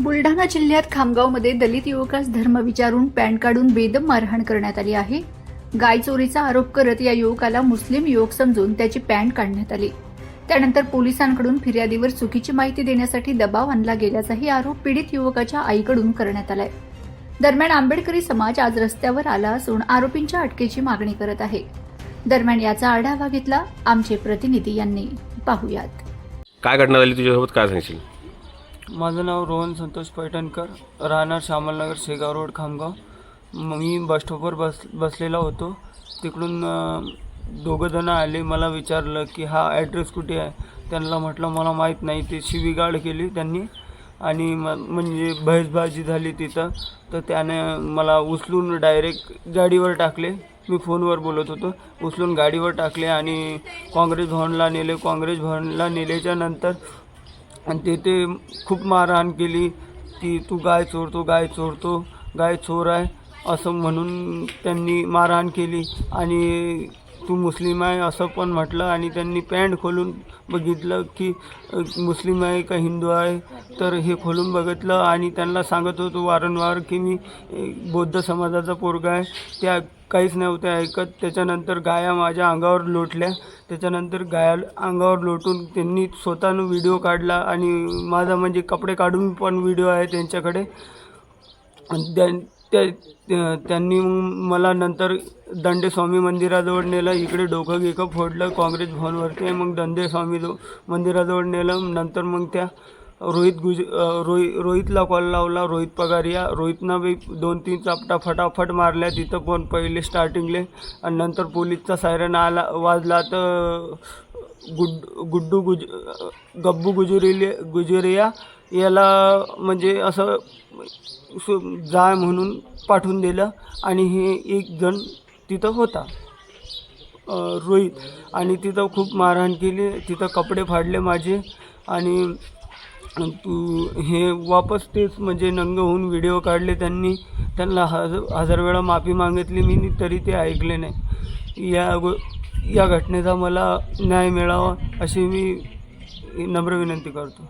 बुलढाणा जिल्ह्यात खामगावमध्ये दलित युवकास धर्म विचारून पॅन्ट काढून बेदम मारहाण करण्यात आली आहे. गाय चोरीचा आरोप करत या युवकाला मुस्लिम युवक समजून त्याची पॅन्ट काढण्यात आली. त्यानंतर पोलिसांकडून फिर्यादीवर चुकीची माहिती देण्यासाठी दबाव आणला गेल्याचाही आरोप पीडित युवकाच्या आईकडून करण्यात आलाय. दरम्यान आंबेडकरी समाज आज रस्त्यावर आला असून आरोपींच्या अटकेची मागणी करत आहे. दरम्यान याचा आढावा घेतला आमचे प्रतिनिधी यांनी. पाहुयात. काय घटना झाली तुझ्यासोबत? काय सांगशील? माझं नाव रोहन संतोष पैठणकर राहणार श्यामलनगर शेगाव रोड खामगाव. मी बस स्टॉपवर बस बसलेला होतो. तिकडून दोघंजणं आले मला विचारलं की हा ॲड्रेस कुठे आहे? त्यांना म्हटलं मला माहीत नाही. ते शिवीगाळ केली त्यांनी. आणि म म्हणजे बहसबाजी झाली तिथं. तर त्याने मला उचलून डायरेक्ट गाडीवर टाकले. मी फोनवर बोलत होतो. उचलून गाडीवर टाकले आणि काँग्रेस भवनला नेले. काँग्रेस भवनला नेल्याच्या नंतर आणि तिथे खूप मारहाण केली की तू गाय चोरतो गाय चोरतो गाय चोर आहे असं म्हणून त्यांनी मारहाण केली. आणि तू मुस्लिम आहे असं पण म्हटलं आणि त्यांनी पॅन्ट खोलून बघितलं की मुस्लिम आहे का हिंदू आहे? तर हे खोलून बघितलं आणि त्यांना सांगत होतो वारंवार की मी बौद्ध समाजाचा पोरगा आहे. त्या काहीच नव्हत्या ऐकत. त्याच्यानंतर गाया माझ्या अंगावर लोटल्या. त्याच्यानंतर गाया अंगावर लोटून त्यांनी स्वतःनं व्हिडिओ काढला आणि माझा म्हणजे कपडे काढून पण व्हिडिओ आहे त्यांच्याकडे. त्या- त्यांनी मला नंतर दंडे स्वामी मंदिराजवळ नेलं. इकडे डोकं गिकं फोडलं. काँग्रेस भवनवरती मग दंडे स्वामी जो- मंदिराजवळ नेलं. नंतर मग त्या रोहित गुज रोहित रोहि रोहितला कॉल लावला रोहित पगारिया रोहितनं बी दोन तीन चापटा फटाफट मारल्या. तिथं पण पहिले स्टार्टिंगले आणि नंतर पोलीसचा सायरन आला वाजला तर गुड गुड्डू गुज गब्बू गुजुरिले गुजुरिया याला म्हणजे असं जाय म्हणून पाठवून दिलं आणि हे एक जण तिथं होता. रोहित. आणि तिथं खूप मारहाण केली. तिथं कपडे फाडले माझे आणि तू हे वापस तेच म्हणजे नंग होऊन व्हिडिओ काढले त्यांनी. त्यांना हज हजार वेळा माफी मागितली मी तरी ते ऐकले नाही. या गो या घटनेचा मला न्याय मिळावा अशी मी नम्र विनंती करतो.